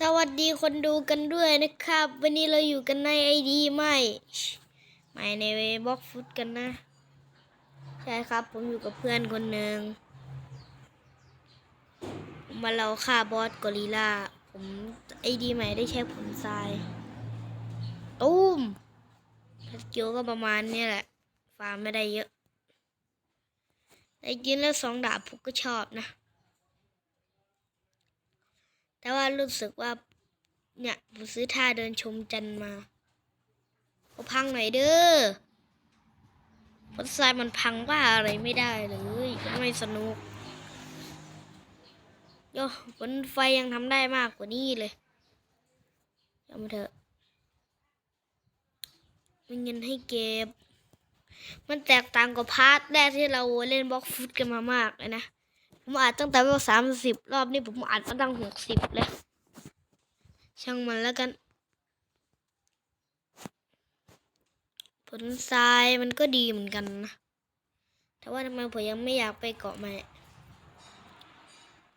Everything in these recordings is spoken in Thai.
สวัสดีคนดูกันด้วยนะครับ วันนี้เราอยู่กันในไอดีใหม่ใหม่ในเวบ็อกฟุตกันนะ ใช่ครับ ผมอยู่กับเพื่อนคนหนึ่งมาเราฆ่าบอสกอริลลาผมไอดีใหม่ได้ใช้ผลทรายตุ้มสกิลก็ประมาณนี้แหละ ฟาร์มไม่ได้เยอะได้กินแล้วสองดาบผมก็ชอบนะ แต่ว่ารู้สึกว่า เนี่ยผมซื้อท่าเดินชมจันมาก็พังหน่อยเด้อผลทรายมันพังว่าอะไรไม่ได้เลยไม่สนุกโยผลไฟยังทำได้มากกว่านี้เลยยอมเถอะมีเงินให้เก็บ มันแตกต่างกับพาร์ทแรกที่เราเล่นบล็อกฟุตกันมามากเลยนะ ผมอ่านตั้งแต่เวลสามสิบรอบนี้ผมอ่านมาตั้งหกสิบเลยช่างมันแล้วกัน ผลทรายมันก็ดีเหมือนกันนะ แต่ว่าทำไมผมยังไม่อยากไปเกาะใหม่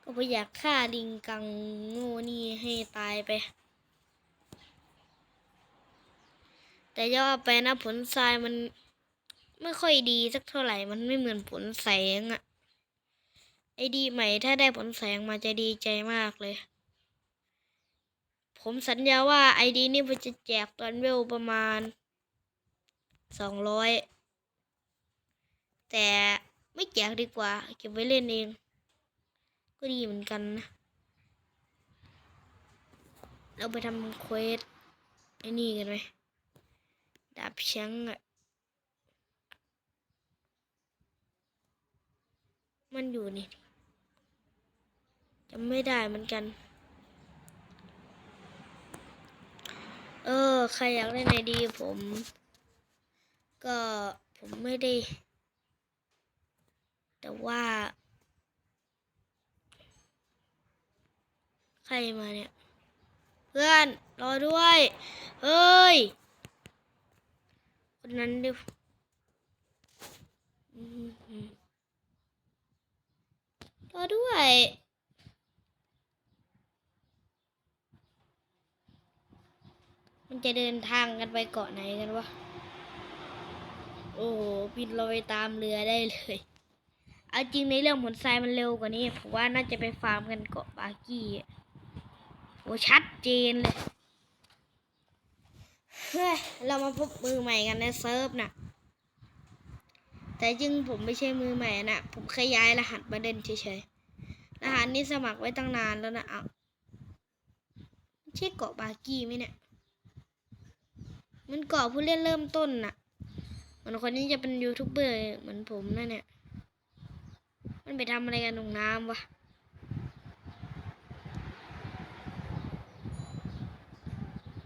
ก็ผมอยากฆ่าลิงกังโง่นี่ให้ตายไป แต่ย่อไปนะผลทรายมันไม่ค่อยดีสักเท่าไหร่ มันไม่เหมือนผลแสงอะ ไอดีใหม่ถ้าได้ผลแสงมาจะดีใจมากเลย ผมสัญญาว่าไอดีนี้ผมจะแจกตอนเวลประมาณสองร้อยแต่ไม่แจกดีกว่า เก็บไว้เล่นเอง ก็ดีเหมือนกันนะ เราไปทำเควสไอ้นี่กันไหมดาบเช้างอะมันอยู่นี่ ไม่ได้เหมือนกัน เออ ใครอยากเล่นไอดีผม ก็ผมไม่ได้ แต่ว่า ใครมาเนี่ย เพื่อน รอด้วย เฮ้ย คนนั้นดิรอด้วย มันจะเดินทางกันไปเกาะไหนกันวะ โอ้โหบินเราไปตามเรือได้เลยเอาจริงในเรื่องผลทรายมันเร็วกว่านี้ผมว่าน่าจะไปฟาร์มกันเกาะบากี้อะโอ้ชัดเจนเลยเฮ้ยเรามาพบมือใหม่กันในเซิร์ฟน่ะ แต่จริงผมไม่ใช่มือใหม่นะผมแค่ย้ายรหัสมาเดินเฉยๆรหัสนี้สมัครไว้ตั้งนานแล้วนะเอาใช่เกาะบากี้ไหมเนี่ย มันเกาะผู้เล่นเริ่มต้นน่ะเหมือนคนนี้จะเป็นยูทูบเบอร์เหมือนผมนั่นเนี่ย มันไปทำอะไรกันตรงน้ำวะ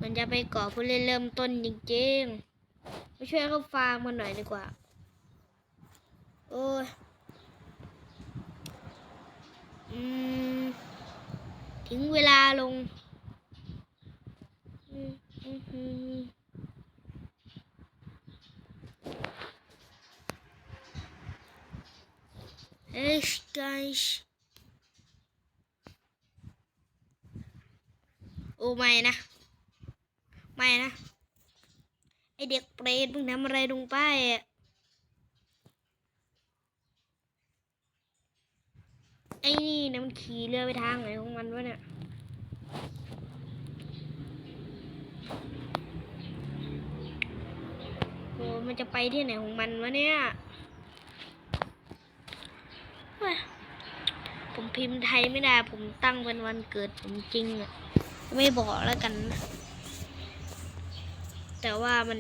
มันจะไปเกาะผู้เล่นเริ่มต้นจริงๆมาช่วยเขาฟาร์มมันหน่อยดีกว่า โอ้ย อืม ถึงเวลาลง อืมอืม อืมเฮ้ย guys โอ้ไม่นะ ไม่นะ ไอเด็กเปรตมึงทำอะไรลงไปอะไอ้นี่นะมันขี่เรือไปทางไหนของมันวะเนี่ยโอ้มันจะไปที่ไหนของมันวะเนี่ยเฮ้ยผม พิมพ์ไทยไม่ได้ ผมตั้งเป็นวันเกิดผมจริงอะไม่บอกแล้วกัน แต่ว่ามัน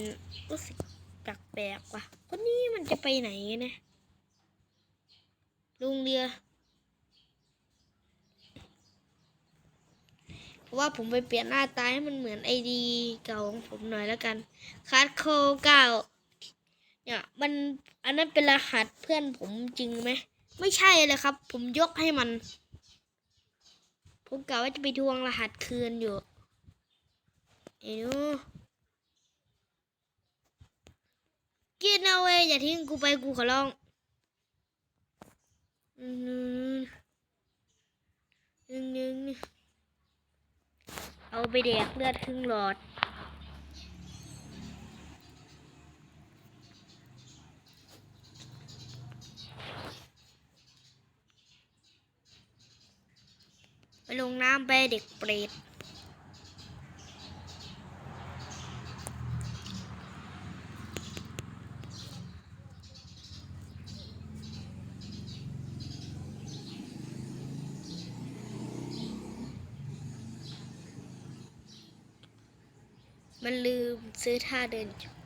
รู้สึกแปลกๆว่ะคนนี้มันจะไปไหนเนี่ยลุงเรือเพราะว่าผมไปเปลี่ยนหน้าตาให้มันเหมือนไอดีเก่าของผมหน่อยแล้วกันคัดโคเก้าเนี่ยมันอันนั้นเป็นรหัสเพื่อนผมจริงไหม ไม่ใช่เลยครับ ผมยกให้มัน ผมกะว่าจะไปทวงรหัสคืนอยู่ไอ้นูกินเอาเว้ยอย่าทิ้งกูไปกูขอร้องหนึ่งหนึ่งเอาไปแดกเลือดครึ่งหลอด ลงน้ำไปเด็กเปรตมันลืมซื้อท่าเดินชม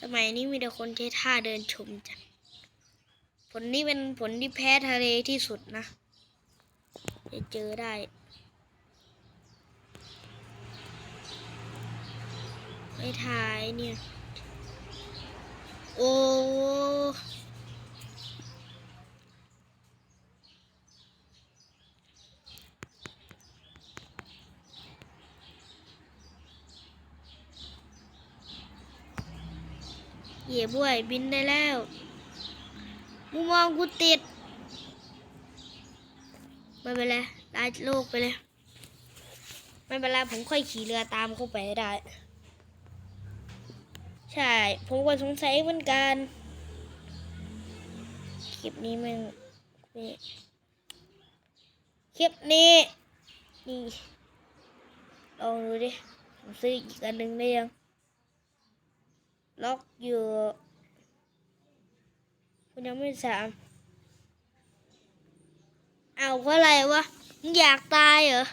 สมัยนี้มีแต่คนใช้ท่าเดินชมจัง ผลนี้เป็นผลที่แพ้ทะเลที่สุดนะ จะเจอได้ ไม่ถ่ายเนี่ย โอ้เหยียบวยบินได้แล้ว มุมมองกูติดไม่เป็นไรลาโลกไปเลยไม่เป็นไรผมค่อยขี่เรือตามเข้าไปได้ ใช่ ผมก็สงสัยเหมือนกัน คลิปนี้มันนี่คลิปนี้ นี่ ลองดูดิ ผมซื้ออีกอันหนึ่งได้ยัง ล็อกอยู่ คุณยังไม่สามเอาเพราะอะไรวะมึงอยากตายเหรอ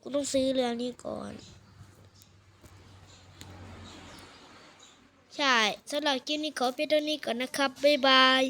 กูต้องซื้อเรือนี้ก่อน ใช่สำหรับคลิปนี้ขอเพียงเท่านี้ก่อนนะครับ บ๊ายบาย